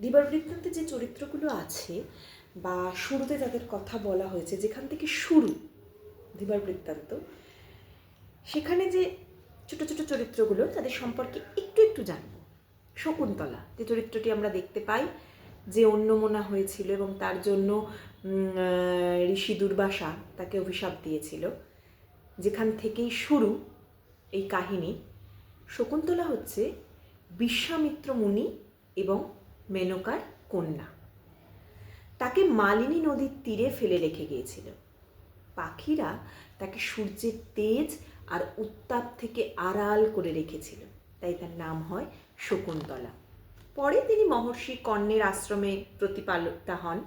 দিবার বৃত্তান্তে যে চরিত্রগুলো আছে বা শুরুতে যাদের কথা বলা হয়েছে, যেখান থেকে শুরু দিবার বৃত্তান্ত, সেখানে যে ছোট ছোট চরিত্রগুলো, তাদের সম্পর্কে একটু একটু জানব। শকুন্তলা, যে চরিত্রটি আমরা দেখতে পাই, যে অন্যমনা হয়েছিল এবং তার জন্য ঋষি দুর্বাসা তাকে অভিশাপ দিয়েছিল। যেখান থেকেই শুরু এই কাহিনী। শকুন্তলা হচ্ছে বিশ্বামিত্র মুনি এবং মেনকার কন্যা। তাকে মালিনী নদীর তীরে ফেলে রেখে গিয়েছিল। পাখিরা তাকে সূর্যের তেজ আর উত্তাপ থেকে আড়াল করে রেখেছিল। তাই তার নাম হয় শকুন্তলা। পরে তিনি মহর্ষি কর্ণের আশ্রমে প্রতিপালিতা হন।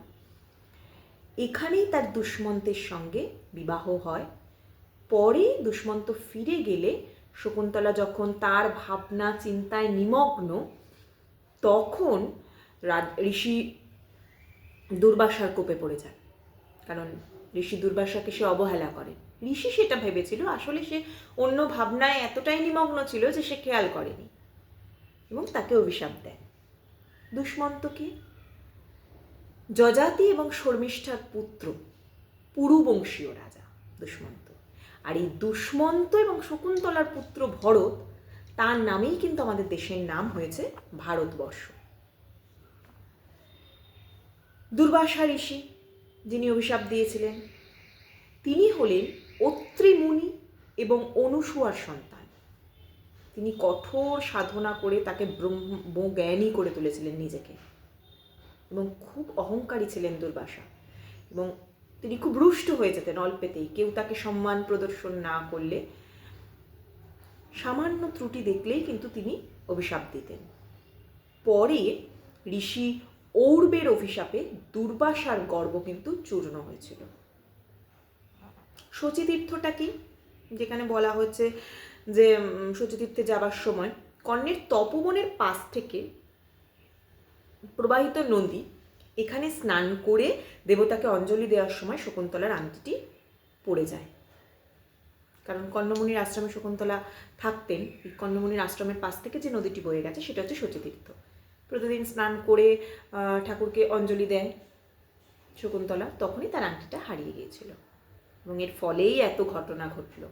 এখানেই তার দুষ্মন্তের সঙ্গে বিবাহ হয়। পরে দুষ্মন্ত ফিরে গেলে শকুন্তলা যখন তার ভাবনা, চিন্তায় নিমগ্ন, তখন রা- ঋষি দুর্বাসার কোপে পড়ে যায়। কারণ ঋষি দুর্বাসাকে সে অবহেলা করে। ঋষি সেটা ভেবেছিল, আসলে সে অন্য ভাবনায় এতটাই নিমগ্ন ছিল যে সে খেয়াল করেনি এবং তাকে অভিশাপ দেয়। দুষ্মন্ত দুষ্মন্তকে যজাতি এবং শর্মিষ্ঠার পুত্র, পুরুবংশীয় রাজা দুষ্মন্ত। আর এই দুষ্মন্ত এবং শকুন্তলার পুত্র ভরত, তার নামেই কিন্তু আমাদের দেশের নাম হয়েছে ভারতবর্ষ। দুর্বাসা ঋষি যিনি অভিশাপ দিয়েছিলেন, তিনি হলেন অত্রি মুনি এবং অনুসুয়ার সন্তান। তিনি কঠোর সাধনা করে তাকে ব্রহ্ম, জ্ঞানী করে তুলেছিলেন নিজেকে এবং খুব অহংকারী ছিলেন দুর্বাসা এবং তিনি খুব রুষ্ট হয়ে যেতেন অল্পেতেই কেউ তাকে সম্মান প্রদর্শন না করলে সামান্য ত্রুটি দেখলেই কিন্তু তিনি অভিশাপ দিতেন। পরে ঋষি ঔর্বের অভিশাপে দুর্বাসার গর্ব কিন্তু চূর্ণ হয়েছিল। শচীতীর্থটা কি? যেখানে বলা হচ্ছে যে শচীতীর্থে যাবার সময় কর্ণের তপবনের পাশ থেকে প্রবাহিত নদী এখানে স্নান করে দেবতাকে অঞ্জলি দেওয়ার সময় শকুন্তলার আংটিটি পড়ে যায়। কারণ কর্ণমুনির আশ্রমে শকুন্তলা থাকতেন এই কর্ণমুনির আশ্রমের পাশ থেকে যে নদীটি বয়ে গেছে সেটা হচ্ছে সতীতীর্থ প্রতিদিন স্নান করে ঠাকুরকে অঞ্জলি দেয় শকুন্তলা, তখনই তার আংটিটা হারিয়ে গিয়েছিল। এবং এর ফলেই এত ঘটনা ঘটলো।